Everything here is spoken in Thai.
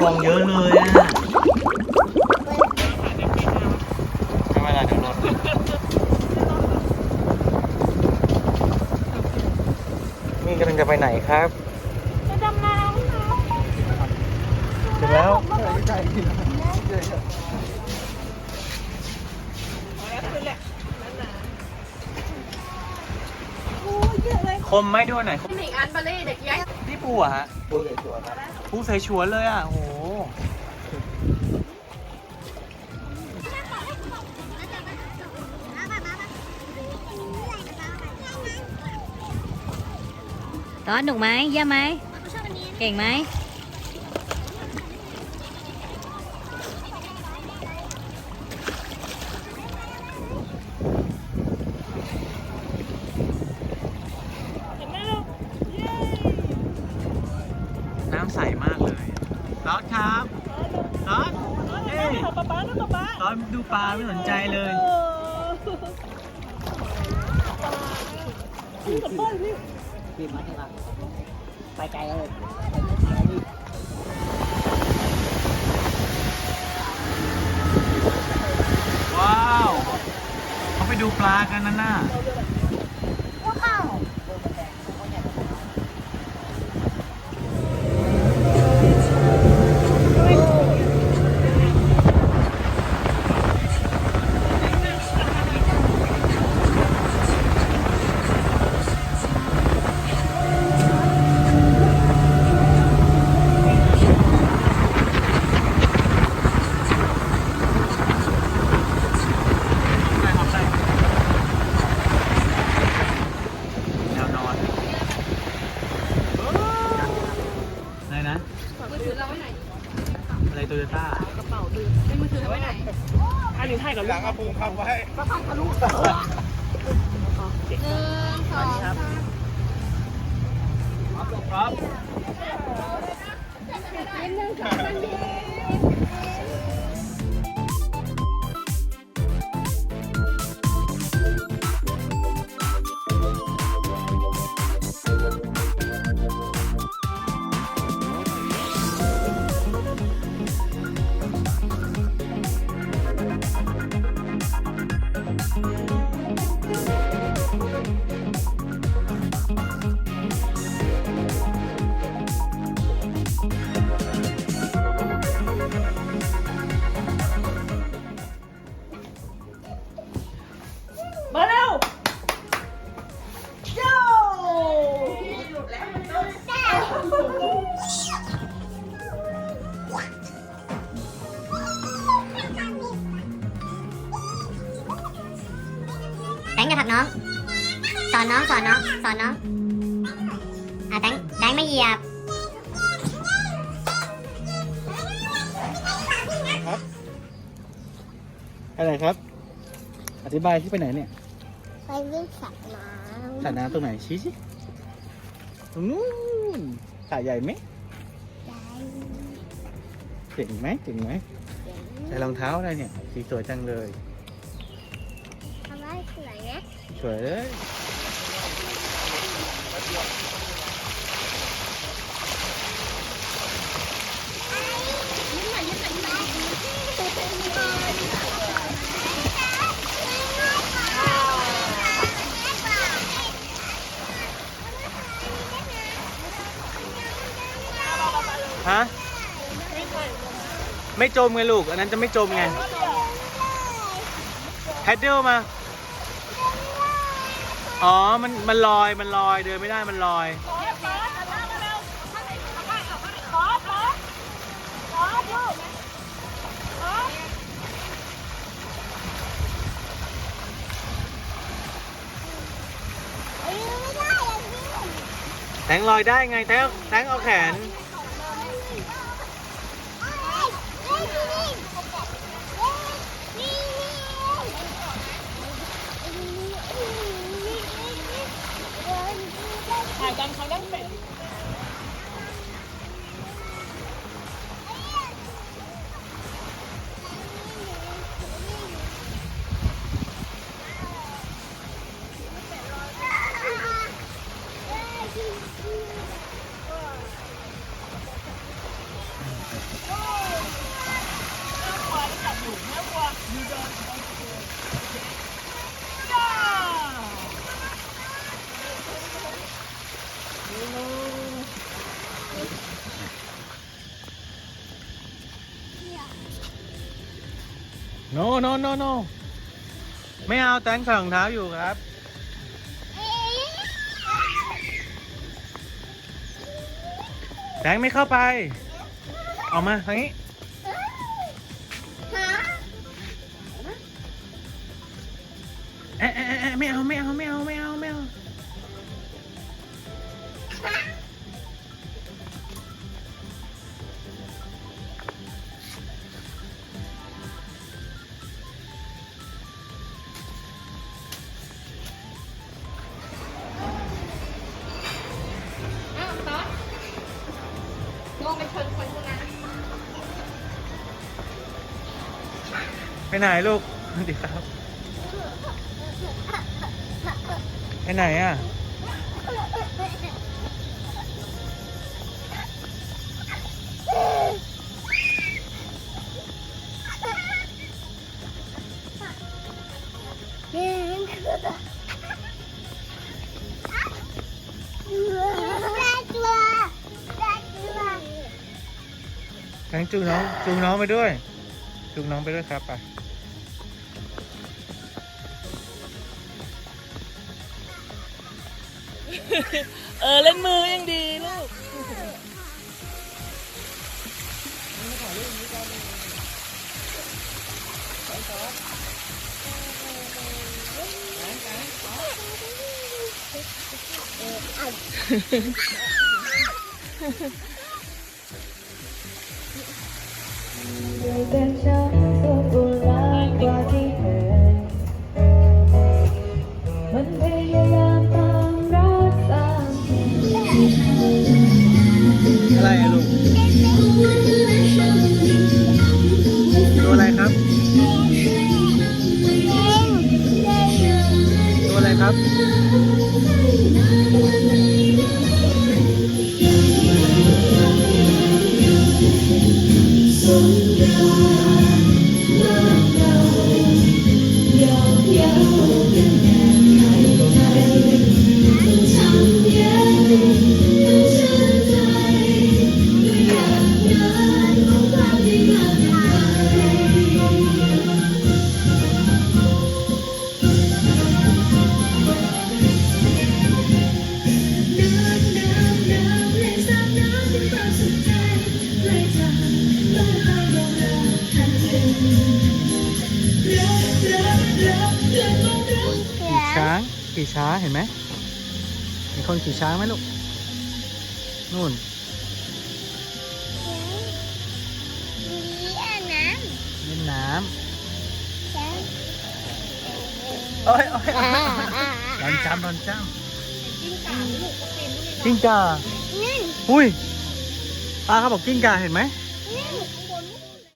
โหฟองเยอะเลยอะไม่เป็นไรเดี๋ยวรถนี่กำลังจะไปไหนครับ จะดำน้ำนะถึงแล้วโอ้ยเยอะเลยคมไหมด้วยไหนคมหนิงอันบาเล่เด็กยัยนี่ปูอะฮะปู ใส่ชวนเลยอะโอ้โหตอนหนุกไหมเยี่ยมไหม เก่งไหม ใสมากเลยรอนครับรอนเอ้ยป๊าป๊าป๊าป๊ารอนดูปลาไม่สนใจเลยพี่กับเพื่อนพี่ tìm mà thế nào phải chạy ơi ว้าวเขาไปดูปลากันนั่นน่ะ แนวนอนอะไรนะ มือถือเราไว้ไหน อะไร โตโยต้า กระเป๋าดืมไม่มือถือเราไว้ไหนอันนี้ถ่ายกับลูกหลังอาปูคำไว้ก็ทำกับลูกหนึ่งสองสาม ครับ งอย่าผลักน้อง สอนน้องสอนน้องสอนน้องอะแตงแตงไม่เหยียบไปไหนครับ อธิบายที่ไปไหนเนี่ยไปวิ่งสระน้สระน้ำตรงไหนชี้สิตรงนู้นสระใหญ่ไหมำใจเจ๋งไหมเจ๋งไหมใส่รองเท้าอะไรเนี่ยสีสวยจังเลยทำให้ สวยนะสวยเลยฮะไม่จมไงลูก อันนั้นจะไม่จมไงแพดเดิลมา อ๋อ มันมันลอย มันลอย เดินไม่ได้ มันลอย แทงลอยได้ไง แทงแทงเอาแขน ถ่ายกั โนโนโนโนไม่เอาแตงใส่รองเท้าอยู่ครับ แตงไม่เข้าไป ออกมาทางนี้ เอ๊ะเอ๊ะเอ๊ะไม่เอาไม่เอาไม่เอาไม่เอา ไปไหนลูกสวัสดีครับไปไหนอะน่ากลัวน่ากลัวแตงจูงน้องจูงน้องไปด้วย จูงน้องไปด้วยครับไปเออ เล่นมือยังดีลูกแต่ฉันก็ ช้างขี่ช้าเห็นไหมมีคนขี่ช้างไหมลูกนู่นนี่อะน้เล่นน้ำโอ้ยโอ้ยอ่าอ่าดอนจ้ำจิ้งก่าลูกก็เป็นลูกำกิ้งก่าอุ้ย ป้าเขาบอกกิ้งก่าเห็นไหม